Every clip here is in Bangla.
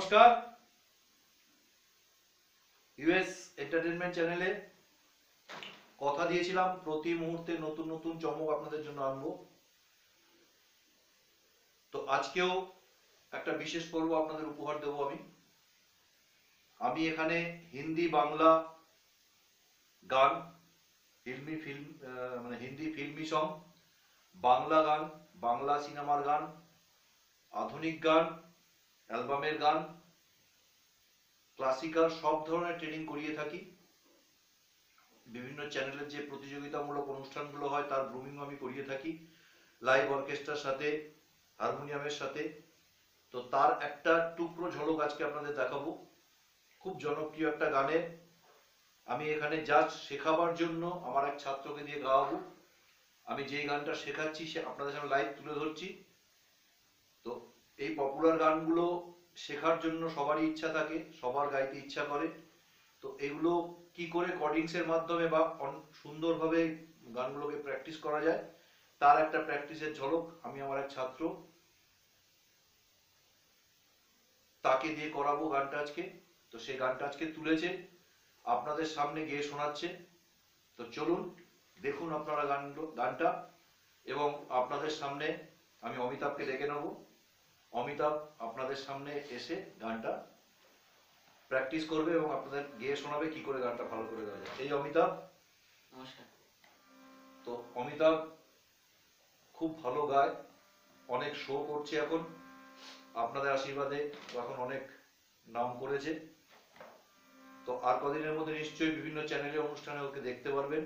নমস্কার। ইউএস এন্টারটেনমেন্ট চ্যানেলে কথা দিয়েছিলাম, প্রতি মুহূর্তে নতুন নতুন চমক আপনাদের জন্য আনব। তো আজকেও একটা বিশেষ পর্ব আপনাদের উপহার দেব আমি। আমি এখানে হিন্দি, বাংলা গান ফিল্মি ফিল্ম মানে হিন্দি ফিল্মি সং বাংলা গান, বাংলা সিনেমার গান, আধুনিক গান অ্যালবামের গান, ক্লাসিক্যাল, সব ধরনের ট্রেনিং করিয়ে থাকি। বিভিন্ন চ্যানেলের যে প্রতিযোগিতামূলক অনুষ্ঠানগুলো হয়, তার গ্রুমিং আমি করিয়ে থাকি। লাইভ অর্কেস্ট্রার সাথে হারমোনিয়ামের সাথে। তো তার একটা টুকরো ঝলক আজকে আপনাদের দেখাবো। খুব জনপ্রিয় একটা গানে আমি এখানে জাস্ট শেখাবার জন্য আমার এক ছাত্রকে দিয়ে গাওয়াবো। আমি যেই গানটা শেখাচ্ছি, সে আপনাদের সামনে লাইভ তুলে ধরছি। এই পপুলার গানগুলো শেখার জন্য সবারই ইচ্ছা থাকে, সবার গাইতে ইচ্ছা করে। তো এগুলো কি করে কর্ডিংস এর মাধ্যমে বা সুন্দরভাবে গানগুলোকে প্র্যাকটিস করা যায়, তার একটা প্র্যাকটিসের ঝলক আমি আমার এক ছাত্র তাকে দিয়ে করাবো গানটা আজকে। তো সেই গানটা আজকে তুলেছে, আপনাদের সামনে গিয়ে শোনাচ্ছে। তো চলুন, দেখুন আপনারা গানগুলো গানটা এবং আপনাদের সামনে আমি অমিতাভকে ডেকে নেব। অমিতাভ আপনাদের সামনে এসে গানটা প্র্যাকটিস করবে এবং আপনাদের গিয়ে শোনাবে কি করে গানটা ভালো করে গাওয়া যায়। এই অমিতাভ। নমস্কার। তো অমিতাভ খুব ভালো গায় অনেক শো করছে এখন। আপনাদের আশীর্বাদে এখন অনেক নাম করেছে। তো আর কদিনের মধ্যে নিশ্চয়ই বিভিন্ন চ্যানেলে অনুষ্ঠানে ওকে দেখতে পারবেন।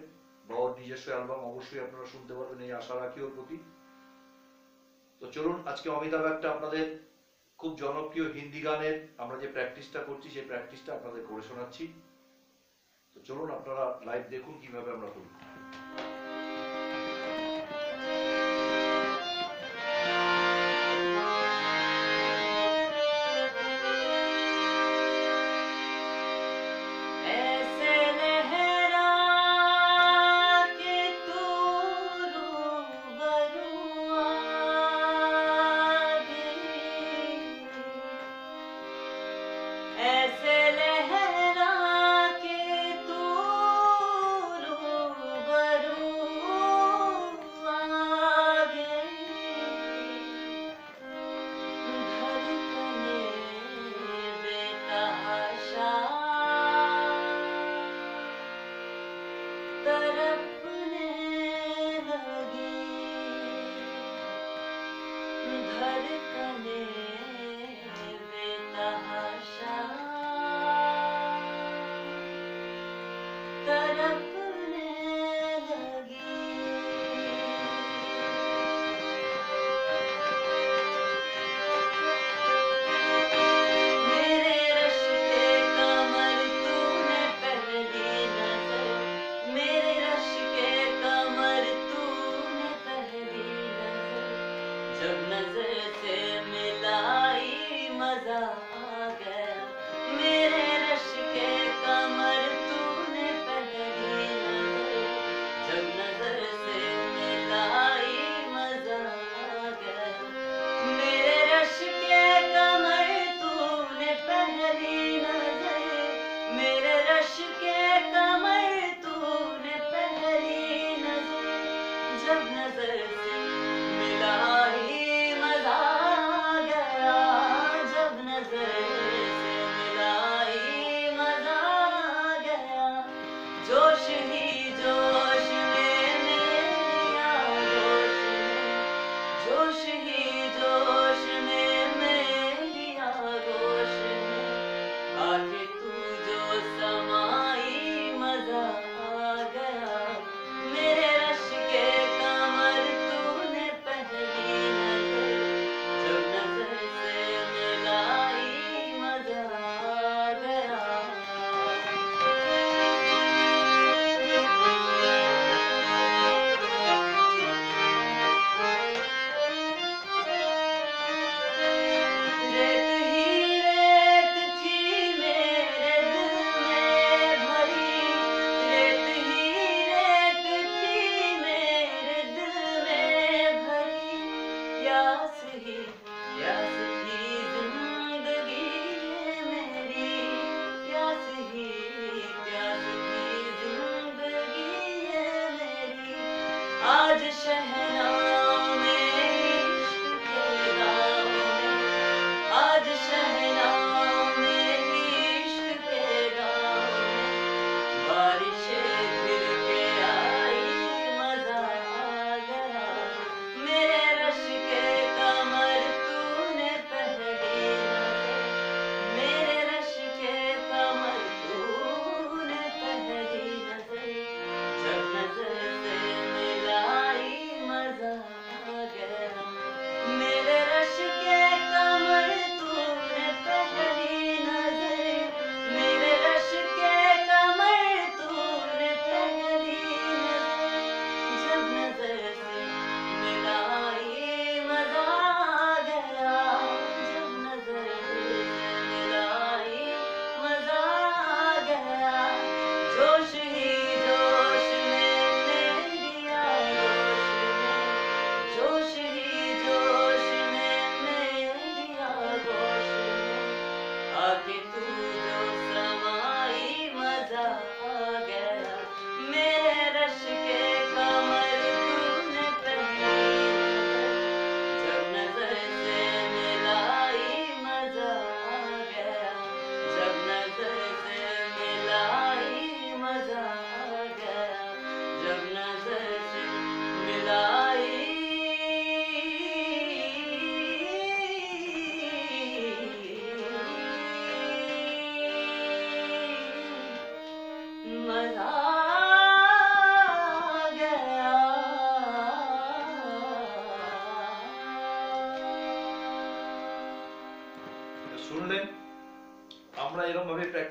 বা ওর নিজস্ব অ্যালবাম অবশ্যই আপনারা শুনতে পারবেন এই আশা রাখি ওর প্রতি। তো চলুন, আজকে অমিতাভ একটা আপনাদের খুব জনপ্রিয় হিন্দি গানের আমরা যে প্র্যাকটিসটা করছি, সেই প্র্যাকটিসটা আপনাদের করে শোনাচ্ছি। তো চলুন, আপনারা লাইভ দেখুন কীভাবে আমরা করি। नज़र से şehir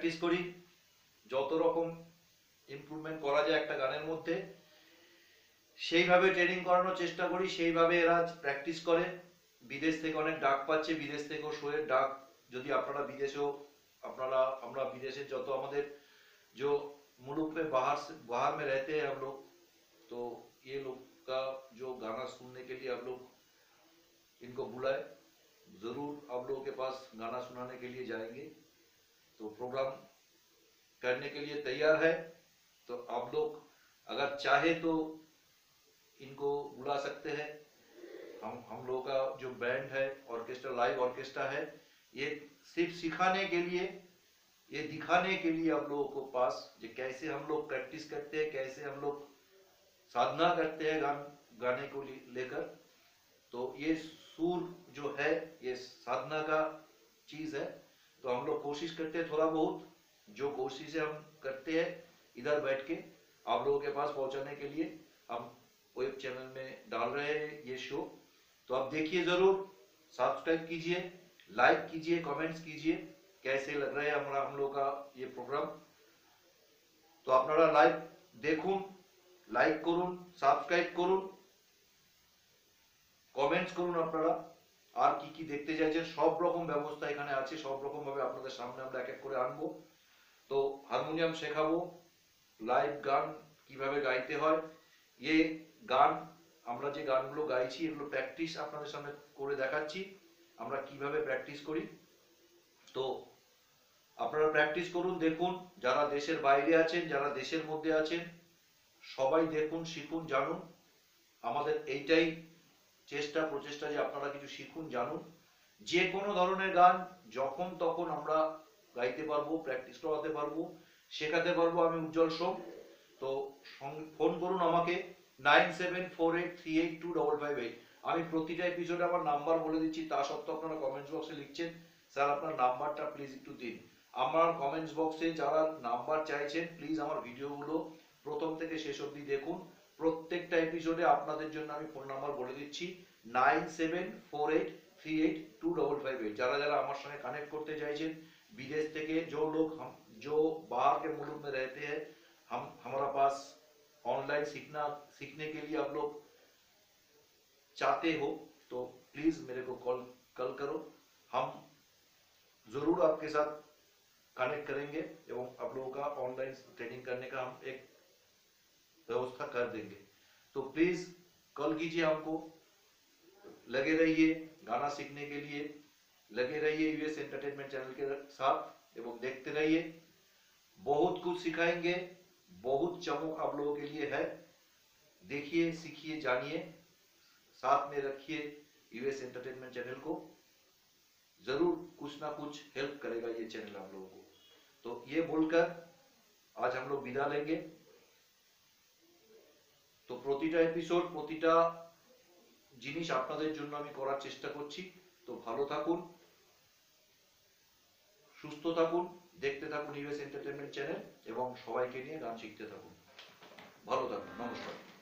প্র্যাকটিস করি যত রকম ইমপ্রুভমেন্ট করা যায় একটা গানের মধ্যে সেইভাবে ট্রেনিং করানোর চেষ্টা করি সেইভাবে এরা প্র্যাকটিস করে বিদেশ থেকে অনেক ডাক পাচ্ছে বিদেশ থেকেও শোয়ের ডাক যদি আপনারা বিদেশেও আপনারা আমরা বিদেশে যত আমাদের जो मुल्क में बाहर से बाहर में रहते हैं हम लोग तो ये लोग का जो गाना सुनने के लिए आप लोग इनको बुलाए जरूर आप लोगों के पास गाना सुनाने के लिए जाएंगे तो प्रोग्राम करने के लिए तैयार है। तो आप लोग अगर चाहे तो इनको बुला सकते हैं। हम हम लोगों का जो बैंड है ऑर्केस्ट्रा लाइव ऑर्केस्ट्रा है, ये सिर्फ़ सिखाने के लिए, ये दिखाने के लिए आप लोगों को पास जो कैसे हम लोग प्रैक्टिस करते हैं, कैसे हम लोग साधना करते हैं गान, गाने को लेकर। तो ये सुर जो है, ये साधना का चीज़ है। तो हम लोग कोशिश करते हैं थोड़ा बहुत जो कोशिश हम करते हैं इधर बैठ के आप लोगों के पास पहुंचाने के लिए हम वेब चैनल में डाल रहे हैं ये शो तो आप देखिए जरूर सब्सक्राइब कीजिए लाइक कीजिए कमेंट्स कीजिए कैसे लग रहे हैं हमारा हम लोग का ये प्रोग्राम তো আপনারা লাইভ দেখুন লাইক করুন সাবস্ক্রাইব করুন কমেন্টস করুন আপনারা আর কি কি দেখতে চাইছেন সব রকম ব্যবস্থা এখানে আছে, সব রকম ভাবে আপনাদের সামনে আমরা এক এক করে আনব। তো হারমোনিয়াম শেখাবো লাইভ গান কীভাবে গাইতে হয়। ইয়ে গান, আমরা যে গানগুলো গাইছি, এগুলো প্র্যাকটিস আপনাদের সামনে করে দেখাচ্ছি। আমরা কীভাবে প্র্যাকটিস করি। তো আপনারা প্র্যাকটিস করুন, দেখুন। যারা দেশের বাইরে আছেন, যারা দেশের মধ্যে আছেন, সবাই দেখুন, শিখুন, জানুন। আমাদের এইটাই চেষ্টা, প্রচেষ্টা যে আপনারা কিছু শিখুন, জানুন। যে কোনো ধরনের গান, যখন তখন আমরা গাইতে পারব প্র্যাকটিস করাতে পারব, শেখাতে পারব আমি উজ্জ্বল সোম। তো ফোন করুন আমাকে nine seven four eight three eight two double five eight আমি প্রতিটা এপিসোডে আমার নাম্বার বলে দিচ্ছি, তা সত্ত্বেও আপনারা কমেন্টস বক্সে লিখছেন, স্যার আপনার নাম্বারটা প্লিজ একটু দিন। আমার কমেন্টস বক্সে যারা নাম্বার চাইছেন প্লিজ আমার ভিডিওগুলো প্রথম থেকে শেষ অবধি দেখুন। প্রত্যেকটা এপিসোডে আপনাদের জন্য আমি ফোন নাম্বার বলে দিচ্ছি nine seven four eight three eight two double five eight যারা যারা আমার সঙ্গে কানেক্ট করতে চাইছেন विदेश থেকে जो लोग हम जो बाहर के मुल्क में रहते हैं हम हमारा पास ऑनलाइन सीखना सीखने के लिए आप लोग चाहते हो तो प्लीज मेरे को कॉल कल करो हम जरूर आपके साथ कनेक्ट करेंगे एवं आप लोगों का ऑनलाइन ट्रेनिंग करने का हम एक व्यवस्था कर देंगे। तो प्लीज़ कॉल कीजिए हमको। लगे रहिए गाना सीखने के लिए। लगे रहिए यूएस एंटरटेनमेंट चैनल के साथ एवं देखते रहिए। बहुत कुछ सिखाएँगे, बहुत चमक आप लोगों के लिए है। देखिए, सीखिए, जानिए। साथ में रखिए यूएस एंटरटेनमेंट चैनल को। ज़रूर कुछ ना कुछ हेल्प करेगा ये चैनल आप लोगों को। तो ये बोलकर आज हम लोग विदा लेंगे। তো প্রতিটা এপিসোড প্রতিটা জিনিস আপনাদের জন্য আমি করার চেষ্টা করছি। তো ভালো থাকুন, সুস্থ থাকুন, দেখতে থাকুন ইউএস এন্টারটেনমেন্ট চ্যানেল এবং সবাইকে নিয়ে গান শিখতে থাকুন। ভালো থাকুন নমস্কার নমস্কার।